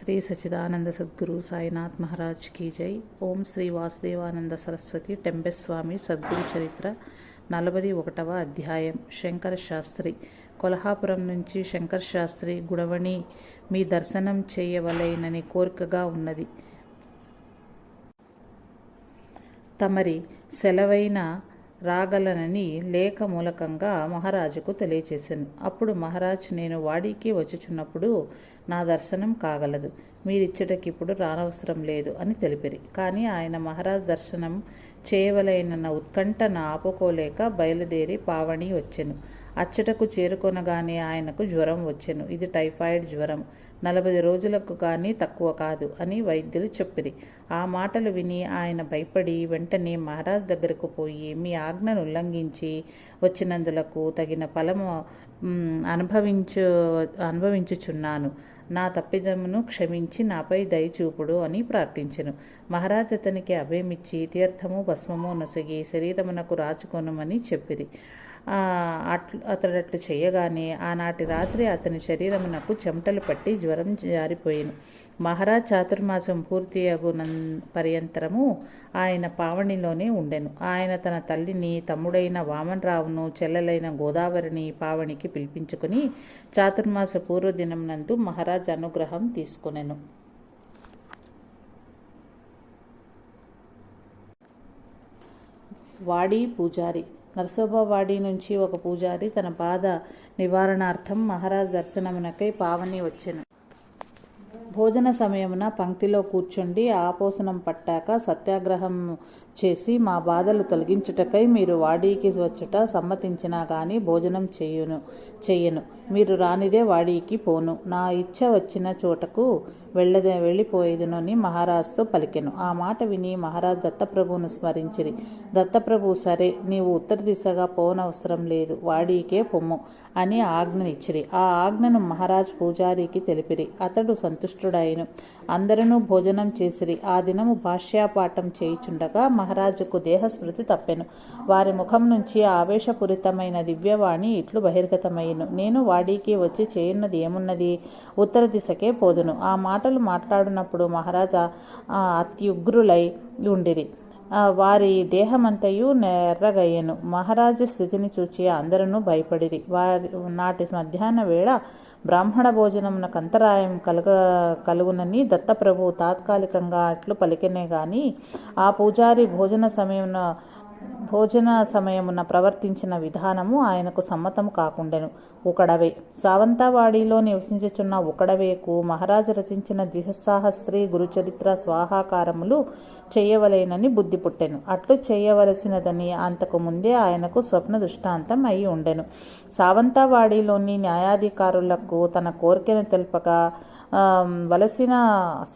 శ్రీ సచిదానంద సద్గురు సాయినాథ్ మహారాజ్ కీ జై. ఓం శ్రీ వాసుదేవానంద సరస్వతి టెంబెస్వామి సద్గురు చరిత్ర నలభై ఒకటవ అధ్యాయం. శంకర శాస్త్రి. కొల్హాపురం నుంచి శంకర్ శాస్త్రి గుడవణి మీ దర్శనం చేయవలైనని కోరికగా ఉన్నది. తమరి సెలవైన రాగలనని లేఖ మూలకంగా మహారాజుకు తెలియచేశాను. అప్పుడు మహారాజ్ నేను వాడికి వచ్చుచున్నప్పుడు నా దర్శనం కాగలదు. మీరిచ్చటకిప్పుడు రానవసరం లేదు అని తెలిపిరి. కానీ ఆయన మహారాజ్ దర్శనం చేయవలైన ఉత్కంఠన ఆపుకోలేక బయలుదేరి పావణి వచ్చెను. అచ్చటకు చేరుకొనగానే ఆయనకు జ్వరం వచ్చెను. ఇది టైఫాయిడ్ జ్వరం. నలభై రోజులకు కానీ తక్కువ కాదు అని వైద్యులు చెప్పిరి. ఆ మాటలు విని ఆయన భయపడి వెంటనే మహారాజ్ దగ్గరకు పోయి మీ ఆజ్ఞను ఉల్లంఘించి వచ్చినందులకు తగిన ఫలము అనుభవించు అనుభవించుచున్నాను. నా తప్పిదమును క్షమించి నాపై దయచూపుడు అని ప్రార్థించెను. మహారాజ్ అతనికి అభయమిచ్చి తీర్థము భస్మము నొసగి శరీరమునకు రాచుకొనమని చెప్పిరి. అట్లు అతడట్లు చేయగానే ఆనాటి రాత్రి అతని శరీరమునకు చెమటలు పట్టి జ్వరం జారిపోయాను. మహారాజ్ చాతుర్మాసం పూర్తి అగున పర్యంతరము ఆయన పావణిలోనే ఉండెను. ఆయన తన తల్లిని తమ్ముడైన వామనరావును చెల్లెలైన గోదావరిని పావణికి పిలిపించుకుని చాతుర్మాస పూర్వదినం నందు మహారాజ్ అనుగ్రహం తీసుకునెను. వాడి పూజారి నరసోబవాడి నుంచి ఒక పూజారి తన బాధ నివారణార్థం మహారాజ్ దర్శనమునకై పావని వచ్చెను. భోజన సమయమున పంక్తిలో కూర్చుండి ఆపోసనం పట్టాక సత్యాగ్రహం చేసి మా బాధలు తొలగించుటకై మీరు వాడీకి వచ్చుట సమ్మతించినా కానీ భోజనం చేయును చెయ్యను మీరు రానిదే వాడికి పోను. నా ఇచ్చ వచ్చిన చోటకు వెళ్ళదే వెళ్ళిపోయేదనని మహారాజుతో పలికెను. ఆ మాట విని మహారాజ్ దత్తప్రభువును స్మరించిరి. దత్తప్రభు సరే నీవు ఉత్తర దిశగా పోనవసరం లేదు. వాడీకే పొమ్ము అని ఆజ్ఞనిచ్చిరి. ఆ ఆజ్ఞను మహారాజ్ పూజారికి తెలిపిరి. అతడు సంతుష్టుడైను. అందరూ భోజనం చేసిరి. ఆ దినము భాష్యాపాఠం చేయుచుండగా మహారాజుకు దేహస్మృతి తప్పెను. వారి ముఖం నుంచి ఆవేశపూరితమైన దివ్యవాణి ఇట్లు బహిర్గతమయ్యను. నేను వాడికి వచ్చి చేయున్నది ఏమున్నది? ఉత్తర దిశకే పోదును. ఆ మాటలు మాట్లాడినప్పుడు మహారాజా అత్యుగ్రులై ఉండిరి. వారి దేహమంతయు నెర్రగయ్యను. మహారాజు స్థితిని చూచి అందరూ భయపడిరి. వారి నాటి మధ్యాహ్న వేళ బ్రాహ్మణ భోజనమునకు అంతరాయం కలుగ కలుగునని దత్తప్రభు తాత్కాలికంగా అట్లు పలికినే గాని ఆ పూజారి భోజన సమయంలో భోజన సమయమున ప్రవర్తించిన విధానము ఆయనకు సమ్మతము కాకుండెను. ఉకడవే సావంతవాడిలో నివసించుచున్న ఉకడవేకు మహారాజు రచించిన ద్విసాహస్త్రీ గురుచరిత్ర స్వాహాకారములు చేయవలేనని బుద్ధి పుట్టెను. అట్లు చేయవలసినదని అంతకు ముందే ఆయనకు స్వప్న దృష్టాంతం అయి ఉండెను. సావంతవాడిలోని న్యాయాధికారులకు తన కోరికను తెలుపగా వలసిన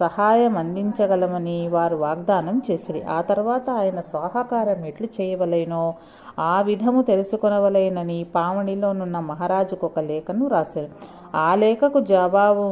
సహాయం అందించగలమని వారు వాగ్దానం చేసిరి. ఆ తర్వాత ఆయన సహకారం ఎట్లు చేయవలేనో ఆ విధము తెలుసుకొనవలేనని పావణిలోనున్న మహారాజుకు ఒక లేఖను రాశారు ఆ లేఖకు జవాబు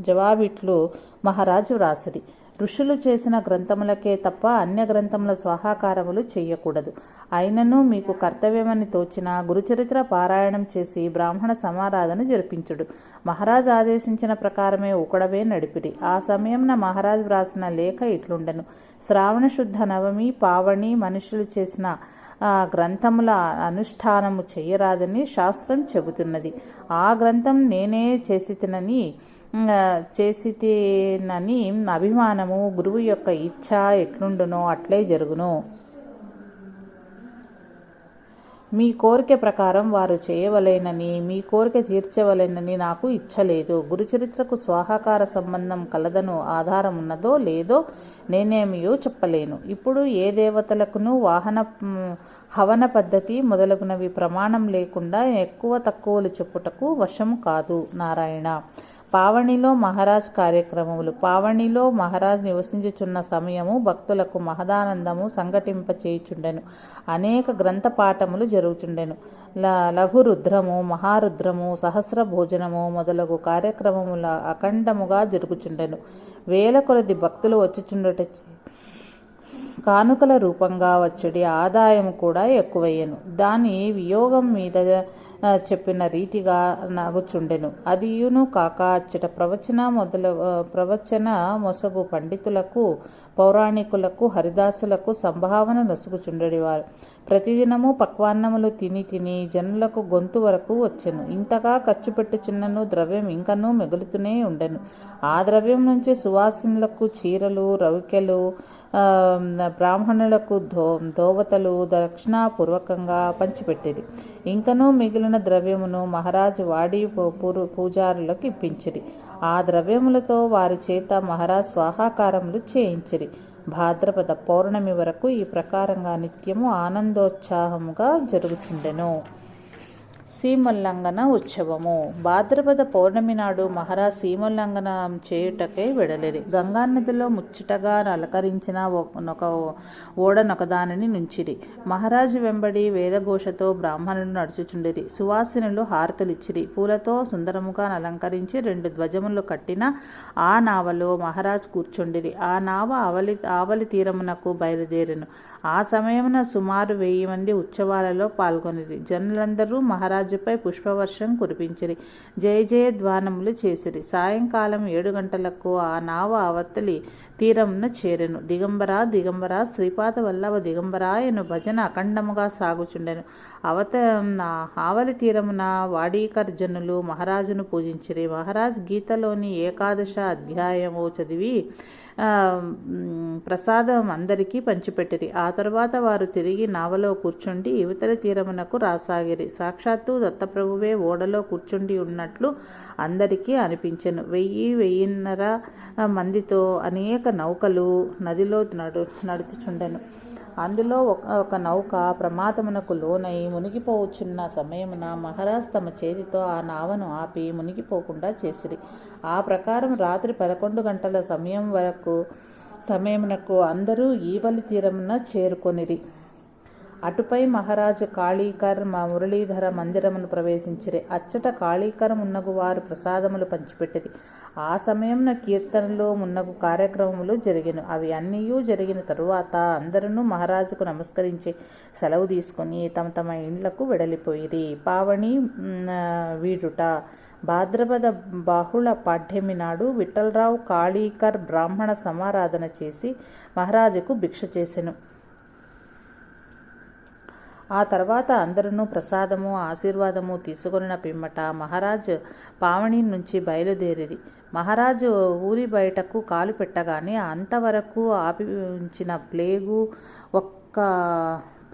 జవాబిట్లు మహారాజు రాసిరి. ఋషులు చేసిన గ్రంథములకే తప్ప అన్య గ్రంథముల స్వాహాకారములు చేయకూడదు అయినను మీకు కర్తవ్యమని తోచిన గురుచరిత్ర పారాయణం చేసి బ్రాహ్మణ సమారాధన జరిపించుడు. మహారాజు ఆదేశించిన ప్రకారమే ఒకడవే నడిపిడి. ఆ సమయంన మహారాజు వ్రాసిన లేఖ ఇట్లుండెను. శ్రావణ శుద్ధ నవమి పావణి మనుషులు చేసిన గ్రంథముల అనుష్ఠానము చేయరాదని శాస్త్రం చెబుతున్నది. ఆ గ్రంథం నేనే చేసి తినని చేసితేనని అభిమానము గురువు యొక్క ఇచ్ఛ ఎట్లుండునో అట్లే జరుగును. మీ కోరిక ప్రకారం వారు చేయవలేనని మీ కోరిక తీర్చవలేనని నాకు ఇచ్చలేదు. గురుచరిత్రకు స్వాహాకార సంబంధం కలదను ఆధారం ఉన్నదో లేదో నేనేమియో చెప్పలేను. ఇప్పుడు ఏ దేవతలకును వాహన హవన పద్ధతి మొదలగునవి ప్రమాణం లేకుండా ఎక్కువ తక్కువలు చెప్పుటకు వశము కాదు నారాయణ. పావణిలో మహారాజ్ కార్యక్రమములు పావణిలో మహారాజ్ నివసించుచున్న సమయము భక్తులకు మహదానందము సంఘటింప చేయుచుండెను అనేక గ్రంథ పాఠములు జరుగుచుండెను. ల లఘురుద్రము మహారుద్రము సహస్ర భోజనము మొదలగు కార్యక్రమముల అఖండముగా జరుగుచుండెను. వేల కొలది భక్తులు వచ్చిచుండట కానుకల రూపంగా వచ్చడి ఆదాయం కూడా ఎక్కువయ్యను. దాని వియోగం మీద చెప్పిన రీతిగా నాగుచుండెను. అదియును కాక అచ్చట ప్రవచన మొదల ప్రవచన మొసగు పండితులకు పౌరాణికులకు హరిదాసులకు సంభావన నొసుగుచుండెడివారు. ప్రతిదినము పక్వాన్నములు తిని తిని జనులకు గొంతు వరకు వచ్చెను. ఇంతగా ఖర్చు పెట్టుచున్నను ద్రవ్యం ఇంకనూ మిగులుతూనే ఉండెను. ఆ ద్రవ్యం నుంచి సువాసినులకు చీరలు రవికెలు బ్రాహ్మణులకు దో దోవతలు దక్షిణాపూర్వకంగా పంచిపెట్టేది ఇంకనూ మిగిలిన ద్రవ్యమును మహారాజు వాడి పూ- పూజారులకు ఇప్పించిరి. ఆ ద్రవ్యములతో వారి చేత మహారాజ్ స్వాహాకారములు చేయించిరి. భాద్రపద పౌర్ణమి వరకు ఈ ప్రకారంగా నిత్యము ఆనందోత్సాహముగా జరుగుచుండెను. సీమోల్లంఘన ఉత్సవము. భాద్రపద పౌర్ణమి నాడు మహారాజ్ సీమోల్లంఘన చేయుటకై వెడలిరి. గంగా నదిలో ముచ్చటగా అలంకరించిన ఒక ఓడనొకదానిని నుంచిరి. మహారాజు వెంబడి వేదఘోషతో బ్రాహ్మణులు నడుచుచుండిరి. సువాసినులు హారతులిచ్చిరి. పూలతో సుందరముగా అలంకరించి రెండు ధ్వజములు కట్టిన ఆ నావలో మహారాజ్ కూర్చుండిరి. ఆ నావ ఆవలి ఆవలి తీరమునకు బయలుదేరెను. ఆ సమయమున సుమారు వెయ్యి మంది ఉత్సవాలలో పాల్గొనిరి. జనులందరూ మహారాజుపై పుష్పవర్షం కురిపించిరి. జయ జయ ధ్వానములు చేసిరి. సాయంకాలం ఏడు గంటలకు ఆ నావ అవతలి తీరమున చేరెను. దిగంబరా దిగంబరా శ్రీపాద వల్లవ దిగంబరాయను భజన అఖండముగా సాగుచుండెను. అవత ఆవలి తీరమున వాడీకర్జనులు మహారాజును పూజించిరి. మహారాజ్ గీతలోని ఏకాదశ అధ్యాయము చదివి ప్రసాదం అందరికీ పంచిపెట్టిరి. ఆ తరువాత వారు తిరిగి నావలో కూర్చుండి యువతల తీరమునకు రాసాగిరి. సాక్షాత్తు దత్తప్రభువే ఓడలో కూర్చుండి ఉన్నట్లు అందరికీ అనిపించెను. వెయ్యి వెయ్యిన్నర మందితో అనేక నౌకలు నదిలో నడు నడుచుచుండెను. అందులో ఒక ఒక నౌక ప్రమాదమునకు లోనై మునిగిపోవచ్చున్న సమయమున మహారాజ్ తమ చేతితో ఆ నావను ఆపి మునిగిపోకుండా చేసిరి. ఆ ప్రకారం రాత్రి పదకొండు గంటల సమయం వరకు సమయమునకు అందరూ ఈవలి తీరమున చేరుకొనిరి. అటుపై మహారాజు కాళీకర్ మా మురళీధర మందిరమును ప్రవేశించిరి. అచ్చట కాళీకర్ మున్నగు వారు ప్రసాదములు పంచిపెట్టిరి. ఆ సమయంన కీర్తనలు మున్నగు కార్యక్రమములు జరిగిన. అవి అన్నీ జరిగిన తరువాత అందరూ మహారాజుకు నమస్కరించి సెలవు తీసుకొని తమ తమ ఇండ్లకు వెడలిపోయిరి. పావణి వీడుట. భాద్రపద బాహుళ పాఠ్యమి నాడు విఠలరావు కాళీకర్ బ్రాహ్మణ సమారాధన చేసి మహారాజుకు భిక్ష చేసెను. ఆ తర్వాత అందరూ ప్రసాదము ఆశీర్వాదము తీసుకొనిన పిమ్మట మహారాజు పావణి నుంచి బయలుదేరిరి. మహారాజు ఊరి బయటకు కాలు పెట్టగానే అంతవరకు ఆపి ఉంచిన ప్లేగు ఒక్క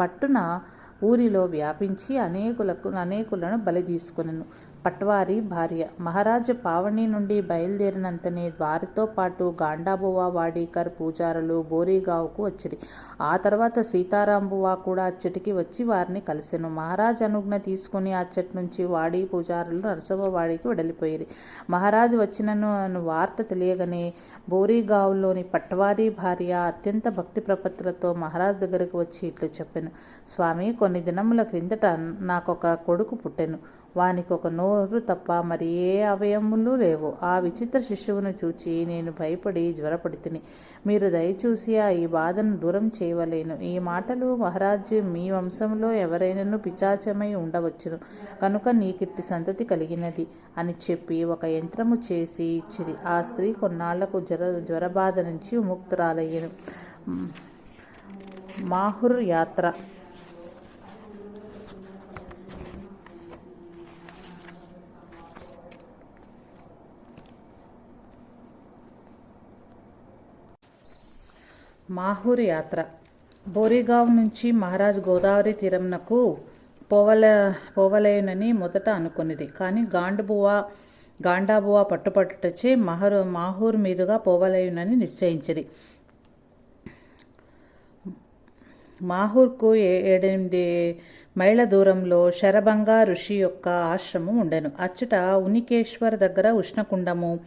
పట్టున ఊరిలో వ్యాపించి అనేకులకు అనేకులను బలి తీసుకొనెను. పట్వారి భార్య. మహారాజు పావని నుండి బయలుదేరినంతనే వారితో పాటు గాండాబువ వాడీకర్ పూజారులు బోరీగావుకు వచ్చిరి. ఆ తర్వాత సీతారాంబువ కూడా అచ్చటికి వచ్చి వారిని కలిసెను. మహారాజ్ అనుజ్ఞ తీసుకుని అచ్చటి నుంచి వాడి పూజారులు నరసవ్వవాడికి వెడలిపోయిరి. మహారాజు వచ్చినను అను వార్త తెలియగానే బోరీగావులోని పట్వారీ భార్య అత్యంత భక్తి ప్రపత్తులతో మహారాజ్ దగ్గరకు వచ్చి ఇట్లు చెప్పాను. స్వామి కొన్ని దినముల క్రిందట నాకొక కొడుకు పుట్టెను. వానికి ఒక నోరు తప్ప మరి ఏ అవయములు లేవు. ఆ విచిత్ర శిశువును చూచి నేను భయపడి జ్వరపడితిని. మీరు దయచూసి ఆ ఈ బాధను దూరం చేయవలేను. ఈ మాటలు మహారాజ్ మీ వంశంలో ఎవరైనాను పిచాచమై ఉండవచ్చును. కనుక నీకిట్టి సంతతి కలిగినది అని చెప్పి ఒక యంత్రము చేసి ఇచ్చిరి. ఆ స్త్రీ కొన్నాళ్ళకు జ్వర జ్వరబాధ నుంచి ముక్తురాలయ్యను మాహుర్ యాత్ర. మాహూర్ యాత్ర. బోరిగావ్ నుంచి మహారాజ్ గోదావరి తీరంనకు పోవల పోవలేనని మొదట అనుకున్నది. కానీ గాండుబువా గాండాబువా పట్టుపట్టుటచే మహరు మాహూర్ మీదుగా పోవలేనని నిశ్చయించింది మాహూర్కు ఏ- ఏడెనిమిది మైళ్ళ దూరంలో శరభంగా ఋషి యొక్క ఆశ్రమం ఉండెను. అచ్చట ఉనికేశ్వర్ దగ్గర ఉష్ణకుండము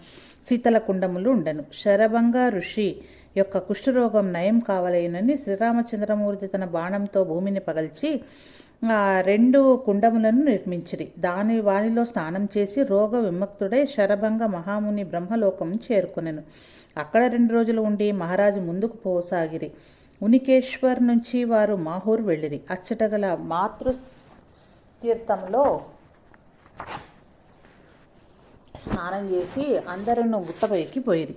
శీతల కుండములు ఉండెను. శరభంగా ఋషి యొక్క కుష్ఠరోగం నయం కావలేనని శ్రీరామచంద్రమూర్తి తన బాణంతో భూమిని పగల్చి రెండు కుండములను నిర్మించిరి. దాని వానిలో స్నానం చేసి రోగ విముక్తుడై శరభంగ మహాముని బ్రహ్మలోకం చేరుకునెను. అక్కడ రెండు రోజులు ఉండి మహారాజు ముందుకు పోసాగిరి. ఉనికేశ్వర్ నుంచి వారు మాహూర్ వెళ్ళిరి. అచ్చట గల మాతృ తీర్థంలో స్నానం చేసి అందరూ గుట్టపైకి పోయిరి.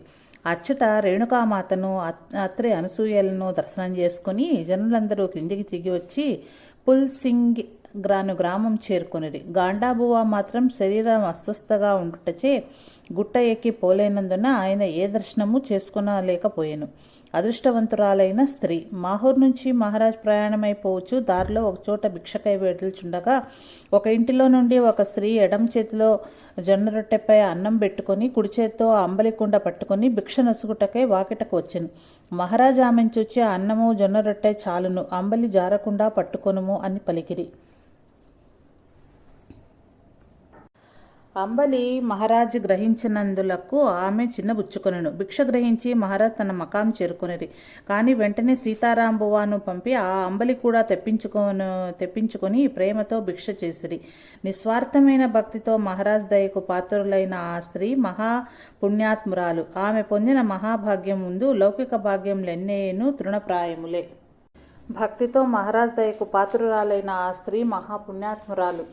అచ్చట రేణుకామాతను అత్- అనసూయలను దర్శనం చేసుకుని జనులందరూ క్రిందికి దిగి వచ్చి పుల్సింగ్ గ్రాను గ్రామం చేరుకునిది గాండాబువ మాత్రం శరీరం అస్వస్థగా ఉండుటచే గుట్ట ఎక్కి పోలేనందున ఆయన ఏ దర్శనము చేసుకునలేకపోయాను. అదృష్టవంతురాలైన స్త్రీ. మాహూర్ నుంచి మహారాజ్ ప్రయాణమైపోవచ్చు. దారిలో ఒక చోట భిక్షకై వెడుచుండగా ఒక ఇంటిలో నుండి ఒక స్త్రీ ఎడమ చేతిలో జొన్న రొట్టెపై అన్నం పెట్టుకొని కుడి చేత్తో అంబలికుండ పట్టుకొని భిక్ష నసుగుటకై వాకిటకు వచ్చెను మహారాజు ఆమెను చూచి అన్నము జొన్న రొట్టె చాలును. అంబలి జారకుండా పట్టుకొనుము అని పలికిరి. అంబలి మహారాజు గ్రహించినందులకు ఆమె చిన్నబుచ్చుకొనెను భిక్ష గ్రహించి మహారాజ్ తన మకాం చేరుకొనిరి. కానీ వెంటనే సీతారాంబువాను పంపి ఆ అంబలి కూడా తెప్పించుకొను తెప్పించుకొని ప్రేమతో భిక్ష చేసిరి. నిస్వార్థమైన భక్తితో మహారాజ్ దయకు పాత్రులైన ఆ స్త్రీ మహా పుణ్యాత్మురాలు ఆమె పొందిన మహాభాగ్యం ముందు లౌకిక భాగ్యంలెన్నేను తృణప్రాయములే. భక్తితో మహారాజ్ దయకు పాత్రురాలైన ఆ స్త్రీ మహాపుణ్యాత్మురాలు.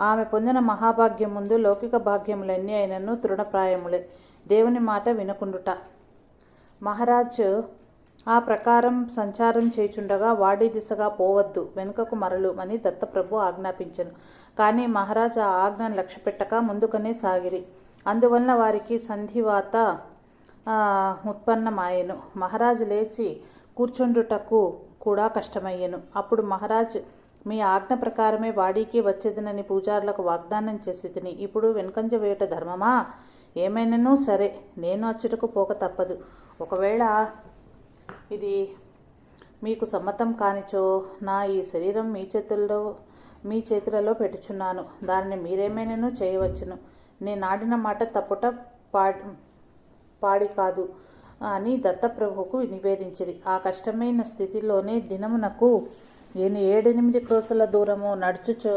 ఆమె పొందిన మహాభాగ్యం ముందు లౌకిక భాగ్యములన్నీ అయినను తృణప్రాయములే. దేవుని మాట వినకుండుట. మహారాజ్ ఆ ప్రకారం సంచారం చేయుచుండగా వాడి దిశగా పోవద్దు వెనుకకు మరలు అని దత్తప్రభు ఆజ్ఞాపించను. కానీ మహారాజ్ ఆ ఆజ్ఞను లక్ష్యపెట్టక ముందుకనే సాగిరి. అందువలన వారికి సంధివాత ఆ, ఉత్పన్నమాయెను. మహారాజు లేచి కూర్చుండుటకు కూడా కష్టమయ్యెను. అప్పుడు మహారాజ్ మీ ఆజ్ఞ ప్రకారమే వాడికి వచ్చేదనని పూజారులకు వాగ్దానం చేసి తిని ఇప్పుడు వెనుకంజ వేయట ధర్మమా? ఏమైనానూ సరే నేను అచ్చుటకు పోక తప్పదు. ఒకవేళ ఇది మీకు సమ్మతం కానిచో నా ఈ శరీరం మీ చేతుల్లో మీ చేతులలో పెట్టుచున్నాను. దానిని మీరేమైనాను చేయవచ్చును. నేను ఆడిన మాట తప్పుట పా పాడి కాదు అని దత్తప్రభువుకు నివేదించిరి. ఆ కష్టమైన స్థితిలోనే దినమునకు నేను ఏడెనిమిది క్రోసుల దూరము నడుచుచు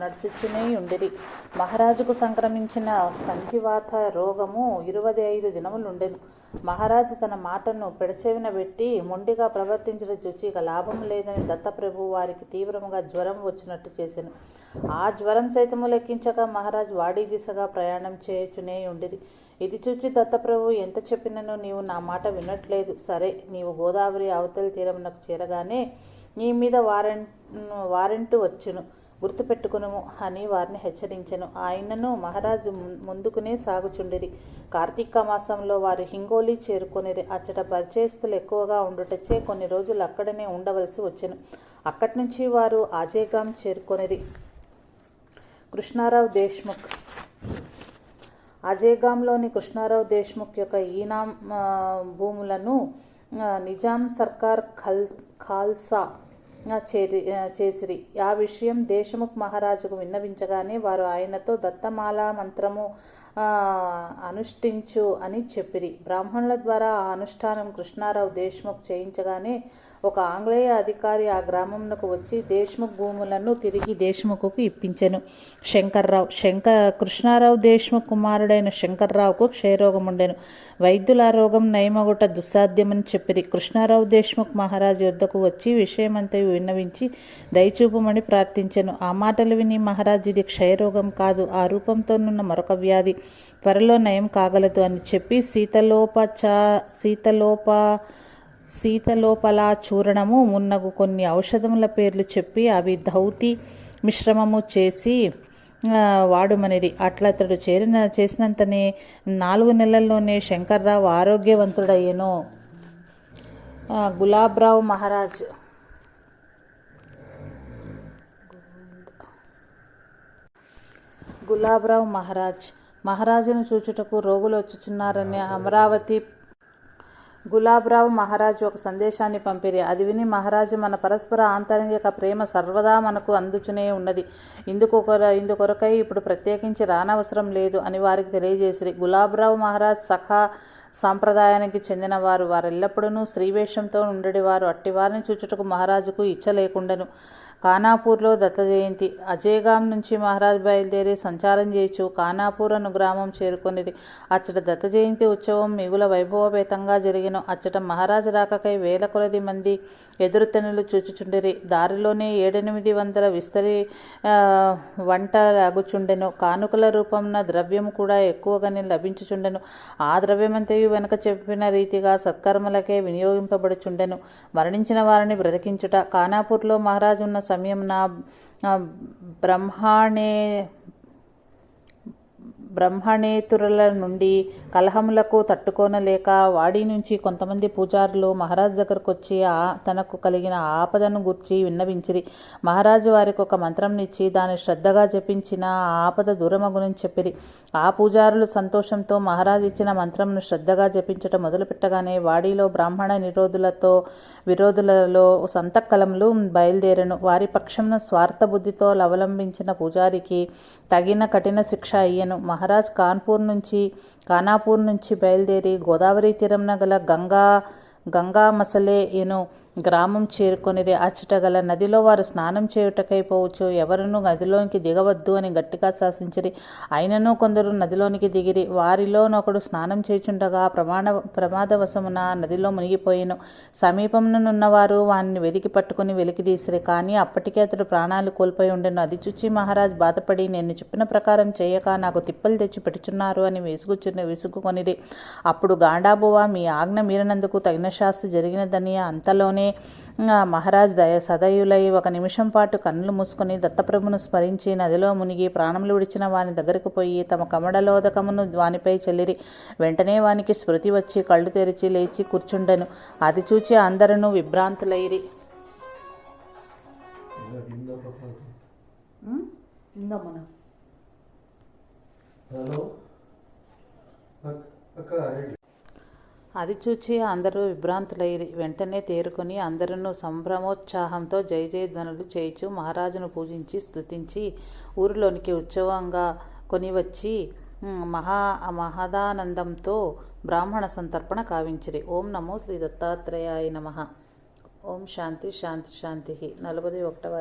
నడుచుచునే ఉండిరి. మహారాజుకు సంక్రమించిన సంధివాత రోగము ఇరవై ఐదు దినములు ఉండెను మహారాజు తన మాటను పెడచెవిన పెట్టి మొండిగా ప్రవర్తించడం చూచి ఇక లాభం లేదని దత్తప్రభు వారికి తీవ్రముగా జ్వరం వచ్చినట్టు చేశాను ఆ జ్వరం సైతము లెక్కించక మహారాజు వాడి దిశగా ప్రయాణం చేయుచునే ఉండిరి. ఇది చూచి దత్తప్రభు ఎంత చెప్పినను నీవు నా మాట వినట్లేదు. సరే నీవు గోదావరి అవతల తీరమునకు చేరగానే నీ మీద వారెంట్ వారెంటు వచ్చును. గుర్తుపెట్టుకునుము అని వారిని హెచ్చరించెను. ఆయనను మహారాజు ముందుకునే సాగుచుండిరి. కార్తీక మాసంలో వారు హింగోలి చేరుకొనిరి. అచ్చట పరిచయస్తులు ఎక్కువగా ఉండుటచే కొన్ని రోజులు అక్కడనే ఉండవలసి వచ్చెను. అక్కడి నుంచి వారు ఆజేగాం చేరుకొనిరి. కృష్ణారావు దేశ్ముఖ్. అజేగాంలోని కృష్ణారావు దేశ్ముఖ్ యొక్క ఈనాం భూములను నిజాం సర్కార్ ఖల్ ఖాల్సా చేరి చేసిరి. ఆ విషయం దేశముఖ్ మహారాజుకు విన్నవించగానే వారు ఆయనతో దత్తమాల మంత్రము అనుష్ఠించు అని చెప్పిరి. బ్రాహ్మణుల ద్వారా ఆ అనుష్ఠానం కృష్ణారావు దేశ్ముఖ్ చేయించగానే ఒక ఆంగ్లేయ అధికారి ఆ గ్రామంలోకి వచ్చి దేశ్ముఖ్ భూములను తిరిగి దేశ్ముఖకు ఇప్పించెను. శంకర్రావు శంకర్ కృష్ణారావు దేశ్ముఖ్ కుమారుడైన శంకర్రావుకు క్షయరోగం ఉండెను వైద్యుల ఆ రోగం నయమగుట దుస్సాధ్యమని చెప్పిరి. కృష్ణారావు దేశ్ముఖ్ మహారాజు యొద్దకు వచ్చి విషయమంతయు విన్నవించి దయచూపమని ప్రార్థించెను. ఆ మాటలు విని మహారాజు ఇది క్షయరోగం కాదు ఆ రూపంతోనున్న మరొక వ్యాధి. త్వరలో నయం కాగలదు అని చెప్పి శీతలోపచా శీతలోప శీతలోపల చూర్ణము మున్నగు కొన్ని ఔషధముల పేర్లు చెప్పి అవి ధౌతి మిశ్రమము చేసి వాడుమనిది వాడుమనిరి. అట్లా అతడు చేరిన చేసినంతనే నాలుగు నెలల్లోనే శంకర్రావు ఆరోగ్యవంతుడయ్యను. గులాబ్రావు మహారాజ్. గులాబ్రావు మహారాజ్. మహారాజును చూచుటకు రోగులు వచ్చుచున్నారని అమరావతి గులాబ్రావు మహారాజు ఒక సందేశాన్ని పంపిరి. అది విని మహారాజు మన పరస్పర ఆంతరంగిక ప్రేమ సర్వదా మనకు అందుచునే ఉన్నది. ఇందుకొక ఇందుకొరకై ఇప్పుడు ప్రత్యేకించి రానవసరం లేదు అని వారికి తెలియజేసిరి. గులాబ్రావు మహారాజ్ సఖా సాంప్రదాయానికి చెందినవారు. వారెల్లప్పుడూ స్త్రీవేషంతో ఉండేవారు. అట్టివారిని చూచుటకు మహారాజుకు ఇచ్చ లేకుండెను. ఖానాపూర్లో దత్త జయంతి. అజయగాం నుంచి మహారాజ్ బయలుదేరి సంచారం చేయొచ్చు ఖానాపూర్ అను గ్రామం చేరుకునేది అచ్చట దత్త జయంతి ఉత్సవం మిగుల వైభవపేతంగా జరిగిన. అచ్చట మహారాజు రాకకై వేల కొలది మంది ఎదురుతెనులు చూచుచుండిరి. దారిలోనే ఏడెనిమిది వందల విస్తరి వంట లాగుచుండెను. కానుకల రూపంన ద్రవ్యం కూడా ఎక్కువగానే లభించుచుండెను. ఆ ద్రవ్యమంతయు వెనక చెప్పిన రీతిగా సత్కర్మలకే వినియోగింపబడుచుండెను. మరణించిన వారిని బ్రతికించుట. ఖానాపూర్లో మహారాజు ఉన్న समयं न ब्रह्माणे బ్రహ్మణేతురుల నుండి కలహములకు తట్టుకోనలేక వాడి నుంచి కొంతమంది పూజారులు మహారాజ్ దగ్గరకు వచ్చి ఆ తనకు కలిగిన ఆపదను గుర్చి విన్నవించిరి. మహారాజు వారికి ఒక మంత్రంనిచ్చి దాన్ని శ్రద్ధగా జపించిన ఆ ఆపద దూరమగునని చెప్పిరి. ఆ పూజారులు సంతోషంతో మహారాజు ఇచ్చిన మంత్రంను శ్రద్ధగా జపించటం మొదలుపెట్టగానే వాడిలో బ్రాహ్మణ నిరోధులతో విరోధులలో సంతకలములు బయలుదేరను. వారి పక్షంన స్వార్థ బుద్ధితో అవలంబించిన పూజారికి తగిన కఠిన శిక్ష అయ్యను. మహారాజ్ కాన్పూర్ నుంచి ఖానాపూర్ నుంచి బయలుదేరి గోదావరి తీరంన గల గంగా గంగా మసలే ఏను గ్రామం చేరుకొనిది అచ్చట గల నదిలో వారు స్నానం చేయుటకై పోవచ్చు. ఎవరునూ నదిలోనికి దిగవద్దు అని గట్టిగా శాసించిరి. అయినను కొందరు నదిలోనికి దిగిరి. వారిలోనొకడు స్నానం చేయుచుండగా ప్రమాణ ప్రమాదవశమున నదిలో మునిగిపోయిను. సమీపంలోనున్నవారు వారిని వెదికి పట్టుకుని వెలికిదీసిరి కానీ అప్పటికే అతడు ప్రాణాలు కోల్పోయి ఉండెను. అది చూచి మహారాజ్ బాధపడి నేను చెప్పిన ప్రకారం చేయక నాకు తిప్పలు తెచ్చి పెట్టుచున్నారు అని విసుగుచుని విసుగుకొనిరి. అప్పుడు గాండాబువ మీ ఆజ్ఞ మీరినందుకు తగిన శాస్తి జరిగినదని అంతలోనే మహారాజ్ దయ సదయులై ఒక నిమిషం పాటు కన్నులు మూసుకొని దత్తప్రభును స్మరించి నదిలో మునిగి ప్రాణములు విడిచిన వాని దగ్గరకు పోయి తమ కమడలోదకమును వానిపై చెల్లిరి. వెంటనే వానికి స్మృతి వచ్చి కళ్ళు తెరిచి లేచి కూర్చుండెను. అది చూచి అందరూ విభ్రాంతులైరి. ఇందమ్మన హలో అక్- అక్క అది చూచి అందరూ విభ్రాంతులైరి వెంటనే తేరుకొని అందరూ సంభ్రమోత్సాహంతో జయ జయ ధ్వనులు చేయిచు మహారాజును పూజించి స్తుతించి ఊరిలోనికి ఉత్సవంగా కొనివచ్చి మహా మహదానందంతో బ్రాహ్మణ సంతర్పణ కావించిరి. ఓం నమో శ్రీ దత్తాత్రేయాయ నమ. ఓం శాంతి శాంతి శాంతి. నలభై ఒకటవ